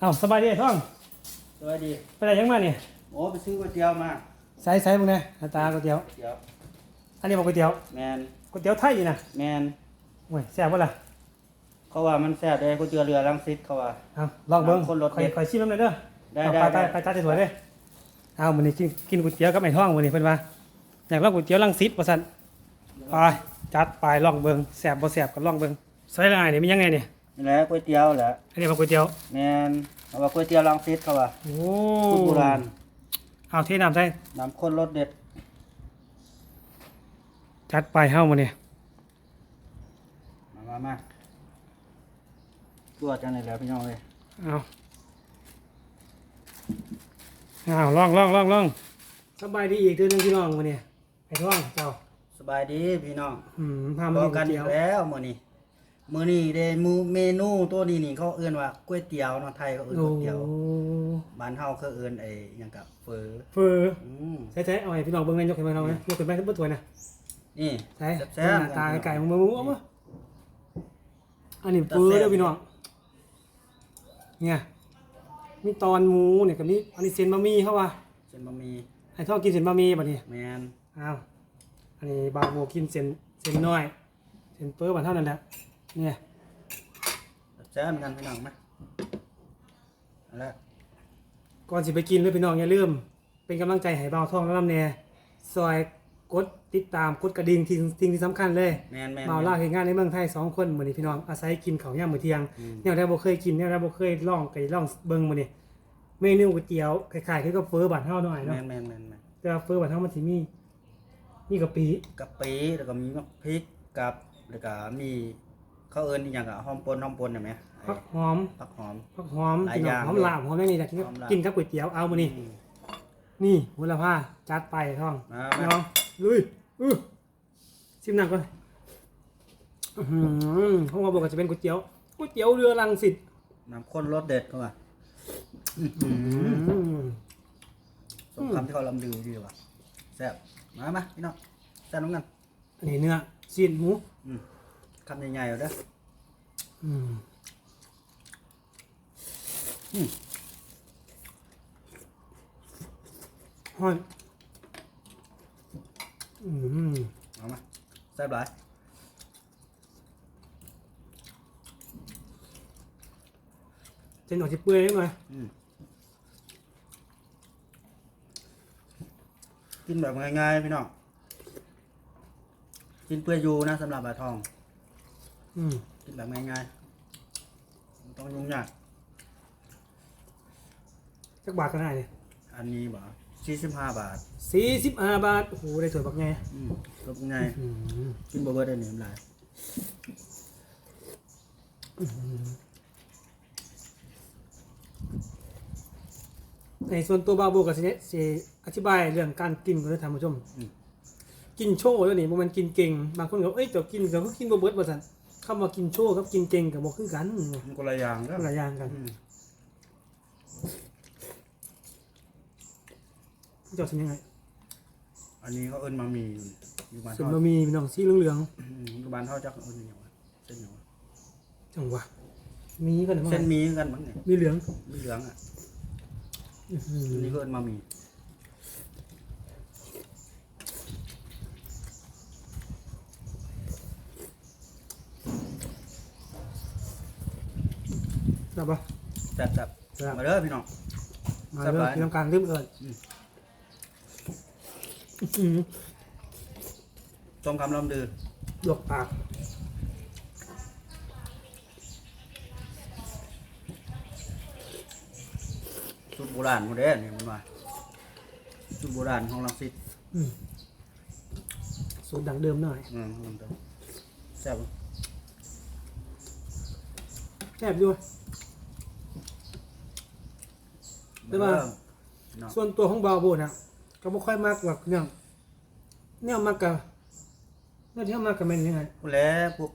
เอ้าสบายดีไอ้ท่องสวัสดีไปไหนยังมาเนี่ยโอ้ไปซื้อก๋วยเตี๋ยวมาใส่ใส่มึงเนี่ยหน้าตาก๋วยเตี๋ยวเตี๋ยวอันนี้บอกก๋วยเตี๋ยวแมนก๋วยเตี๋ยวไทยนี่นะแมนโอ้ยแซ่บปะล่ะเขาว่ามันแซ่บได้ก๋วยเตี๋ยวเรือรังสิตเขาว่า เอาลองเบิ้งน้ำข้นรสคอยเด็ดคอยชิมน้ำหน่อยเด้อได้เอาได้ไปไปได้ ไปจัดสวยๆเลยเอามื้อนี้กินกินก๋วยเตี๋ยวกับไอ้ท่องมื้อนี้เพิ่นว่าอยากลองก๋วยเตี๋ยวลังสิตว่าซั่นไปจัดไปลองเบิ้งแซ่บบ่แซ่บก็ลองเบิ้งใส่ละไงนี่มันยังไงเนี่ย นี่แหละก๋วยเตี๋ยวแหละอันนี้บอกก๋วยเตี๋ยวแมนเขาว่าก๋วยเตี๋ยวรังสิตเขาว่าโอ้สูตรโบราณเอาเทน้ำใส่น้ำข้นรสเด็ดจัดไปเฮ้ามื้อนี้มามามาตัวจังเลยแหล้วพี่น้องเลยเอาเอาลองลองลองลองสบายดีอีกเดือนหนึงพี่น้องมื้อนี้ไอ้ท่องเจ้าสบายดีพี่น้อง อืมพาพมาอกินก๋กัวนยอีเตี๋ยกวแล้วมื้อนี้ มื้อนี้ได้มูเมนูตัวนี้นี่เขาเอื้อนว่าก๋วยเตี๋ยวเนาะไทยเขาเอื้อนโอ้ก๋วยเตี๋ยวบ้านเฮาเขาเอื้อนไอ้หยังกับเฟอเฟออืมใช่ใช่เอาให้พี่น้องเบิ่งในยกให้มาน้องนะยกขึ้นไปขึ้นบนถ้วยนะนี่ใช่แซ่บหน้าๆตาไก่ๆมึงมึงมึงเอามาอันนี้เฟอเด้อพี่น้องเนี่ยมีตอนหมูเนี่ยกับนี้อันนี้เส้นบะหมี่เขาว่าเส้นบะหมี่ไอ้ท่องกินเส้นบะหมี่บัดนี้แมนอ้าวอันนี้บางโมกินเส้นเส้นน้อยเส้นเฟอบัดเท่านั้นแหละ เนี่ยแซ่บเหมือนกันพี่น้องไหมเอาละก่อนสิไปกินเลยพี่น้องอย่าลืม เป็นกำลังใจให้เบาท่องแล้วลำแน่ซอยกดติดตามกดกระดิ่งที่สิ่งที่สำคัญเลยแมนแมนเมาล่าเฮ็ดงานในเมืองไทยสองคนมื้อนี้พี่น้องอาศัยกินข้าวยามมื้อเที่ยงอืมแนวใดบ่เคยกินแนวใดบ่เคยลองก็ลองเบิ่งมื้อนี้เมนูก๋วยเตี๋ยวคล้ายๆคือกับเฟอบ้านเฮาหน่อยแมเนาะนแมนแมนแมนแต่ว่าเฟอบ้านเฮามันสิมีมีกะปิกะปิแล้วก็มีมะพริกกับแล้วก็มี ข้าวเอิญอีกอย่างกับหอมปนหอมปนเห็นไหมผักหอมผักหอม ผักหอมหลายพี่น้องอย่างหอมลาบหอมแม่นี่แหละกินกับหอมลาบ กินกับก๋วยเตี๋ยวเอามื้อนี้อืมนี่หัวละผ้าจัดไปท่องมาพี่มาน้องลุยอื้อชิมหนักก่อนอื้อหือเขาบอกว่าจะเป็นก๋วยเตี๋ยวก๋วยเตี๋ยวเรือรังสิตน้ำข้นรสเด็ดเข้ามาอืมสมคำที่เขาลำลือดีว่ะแซ่บมามาพี่น้องแซ่บน้องกันอันนี้เนื้อซีนหมู อืม คำใหญ่ๆเอาเด้ออืมอืมห้อยอืมเอามาแซ่บหลายเจนออกจะเปื่อยนิดหน่อยอืมกินแบบง่ายๆพี่น้องกินเพื่ออยู่นะสำหรับปลาทอง อืมกินแบบง่ายๆไม่ต้องยุ่งยาก จักบาทก็ได้เลยอันนี้บ่สี่สิบห้าบาท สี่สิบห้าบาท โอ้โห ได้ถั่วบักไงอืมรบง่ายอืมกินบ่เบิดได้หนึ่งหลายในส่วนตัวบาโบกับสิเนี่ยสิอธิบายเรื่องการกินของท่านผู้ชม กินโชว์แล้วนี่บ่แมันกินเก่ง บางคนก็เอ้ยเจ้ากินเจ้าก็กินบ่เบิดว่าซั่น คำว่ากินโชว์กับกินเก่งก็บ่คือกันมันคนละอย่างก็คนละอย่างกันอืมเจ้าสิยังไงอันนี้เขาเอิ้นมามีอยู่บ้านส่วนเฮาบะหมี่พี่น้องสีเหลืองอืมอยู่บ้านเฮาจักเอิ้นหยังวะเส้นหยังวะๆจังหวะมีก็ได้มาเส้นหมีกันมั้งเนี่ยมีเหลือง มีเหลืองอะอื้อหืออันนี้ก็เอิ้นมามี ครับบ่แซ่บครับๆมาเด้อพี่น้อง มาสเด้บาอยกินน้ำกลางลืมเอิ้นอืม อื้อหือต้มคำลำดือลวกปากสูตรโบราณหมดเด้อนี่มันว่าสูตรโบราณของลังสิตอืมสูตรดังเดิมหน่อยอืมลำเดิมแซ่บบ่แซ่บด้วย ได้ป่ะเนาะส่วนตัวของบาโบนะก็บ่ค่อยมากแบบเนี่ยเนี่ยมากกับเนี่ยที่เอามากกับแม่นยังไง พวกแหล้วพวก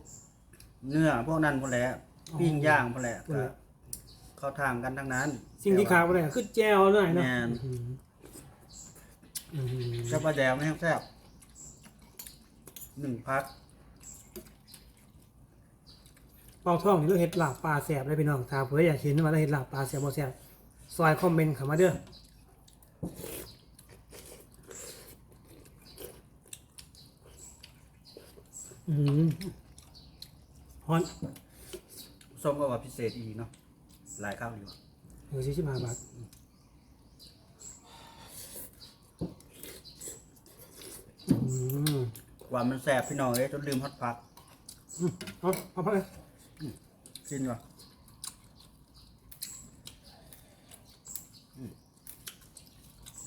เนื้อพวกนั้นพวกแหล้วอ๋อปิ้งย่างพวกแหล้วพวกแหละ เข้าทางกันทั้งนั้นสิ่งที่ขาดบ่ได้คือแจวหน่อยเนาะแม่นอื้อหืออื้อหือแซ่บปลาแดงไม่แห้งแซ่บหนึ่งพักเป่าท่องนี่เราเห็ดลาบปลาแสบเลยพี่น้องถ้าเพื่ออยากเห็นว่าเราเห็ดลาบปลาแสบบ่แสบ ซอยคอมเมนต์เข้ามาเด้ออืมฮอนส้มก็ว่าพิเศษอีกเนาะหลายข้าวอยู่หนึ่งสี่สิบห้าบาทอืมว่ามันแสบพี่น้องเอ้ยจนลืมฮอตพัก เอาเอาพักเลย กินก่อนอืม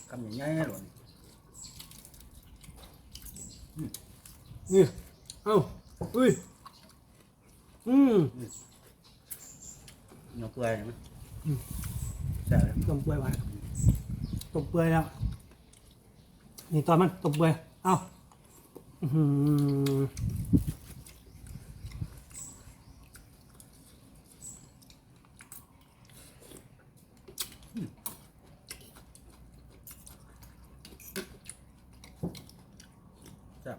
คำใหญ่ๆหล่นนี่เอาอุ้ยอืมเนื้อเปื่อยเห็นไหมอืมแซ่บเลยต้มเปื่อยไว้ต้มเปื่อยแล้วนี่ตอนมันต้มเปื่อยเอาอื้อหือ แซ่บ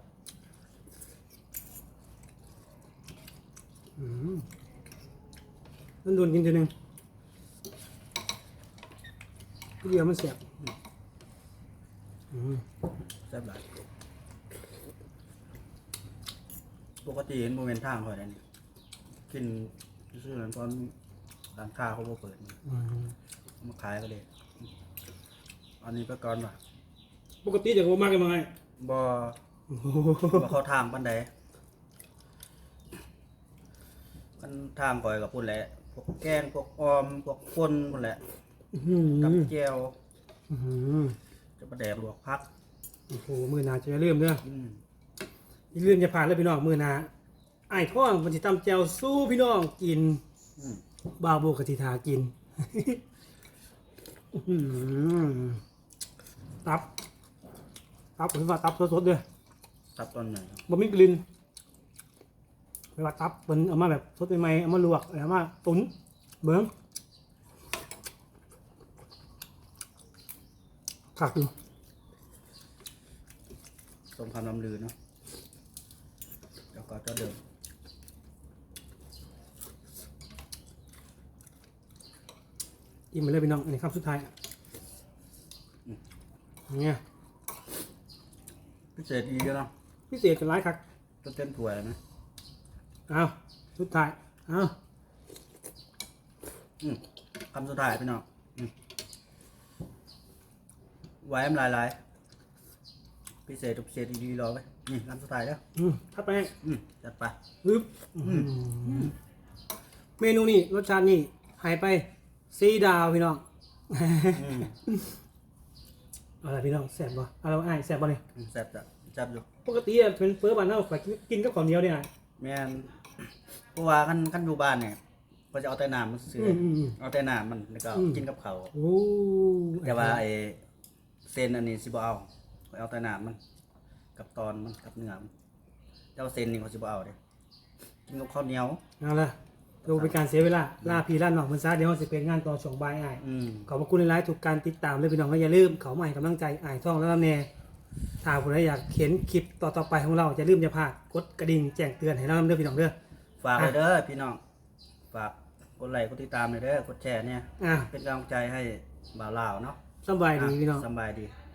อืม นั่นโดนกินทีหนึ่งเดียวมันเสียบอืมแซ่บหลายปกติเห็นโมเมนต์ทางคอยได้นี่กินซื้อนั้นตอนร้านค้าเขาบ่เปิดนี่อืมมาขายก็เลยอันนี้ไปก่อนว่ะปกติจะโกมากกันมาไงบ่โอ้โหบ่เข้าทางปานใดมันทางก่อยกับพุ่นแหละพ วกแกงพวกออมพวกป่นพุ่นแหละอื้อหือกับแก้วอื้อหือจะประแดกลวกพักโอ้โหมือหนาจะเริ่าลืมเด้อ อืมอย่าลืมจะผ่านเลยพี่น้องมือหนาไอ้ายท่องมันจะตำแจวสู้พี่น้องกินอืมบาโบกติทากิน อื้อหือตับ ตับผมว่าตับสดๆเลยตับตอนไหนบะหมี่กลิ่น ไม่ว่าตับมันเอามาแบบสดใหม่ๆเอามาลวกเอามาตุ๋นเบิ้งขาดอยู่ตรงคำลำลือเนาะแล้วก็จะเดิมอิ่มไปเลยพี่น้องอันนี้คำสุดท้ายเนี่ยพิเศษอีกเนาะพิเศษกันร้ายคักต้นเต้นถ้วยนะ เอาสุดท้ายเอาอืมคำสุดท้ายพี่น้องอืมไว้มลายลายพิเศษกับพิเศษดีๆรอไว้นี่คำสุดท้ายแล้ว อืมทัดไปให้อืมจัดไป ฮึบเมนูนี่รสชาตินี่หายไปสีดาวพี่น้องอืมเอาละพี่น้องแสบบ่เอาเราไอ้ายแสบบ่เนี่ยแซ่บจ้ะแซ่บอยู่ปกติอะเป็นเฟอร์บ้านเราข่อยกินกับข้าวเหนียวเนี่ยอ้ายแม่น เพราะว่าขั้นขั้นอยู่บ้านเนี่ยก็จะเอาแต่น้ำมันซื้ออมอืมอืมเอาแต่น้ำมันแล้วก็อืม กินกับเขาวโอ้แต่ว่าไอ้เส้นอันนี้สิบ่เอาข้อยเอาแต่น้ำมัน กับตอนมันกับเนื้อมันแต่ว่าเส้นนี่เขาสิบ่เอาเด้กินกับข้าวเหนียว เอาละดูเป็นการเสียเวลาลาพี่ลาน้องมันซะเดี๋ยวเราจะเป็นงานต่อสองบายอ้าย อืม ขอบพระคุณหลายๆทุกการติดตามเลยพี่น้องและอย่าลืมเขามาให้กำลังใจอ้ายท่องแล้วก็แน่ถ้าผู้ใดอยากเห็นคลิปต่อๆไปของเราอย่าลืมอย่าพลาดกดกระดิ่งแจ้งเตือนให้เราเด้อพี่น้องเด้อ ฝากเลยเด้อพี่น้อง ฝากกดไลค์กดติดตามเลยเด้อกดแชร์เนี่ย อะเป็นกำลังใจให้บ่าวลาวเนาะสบายดีพี่น้อง สำบายดีอ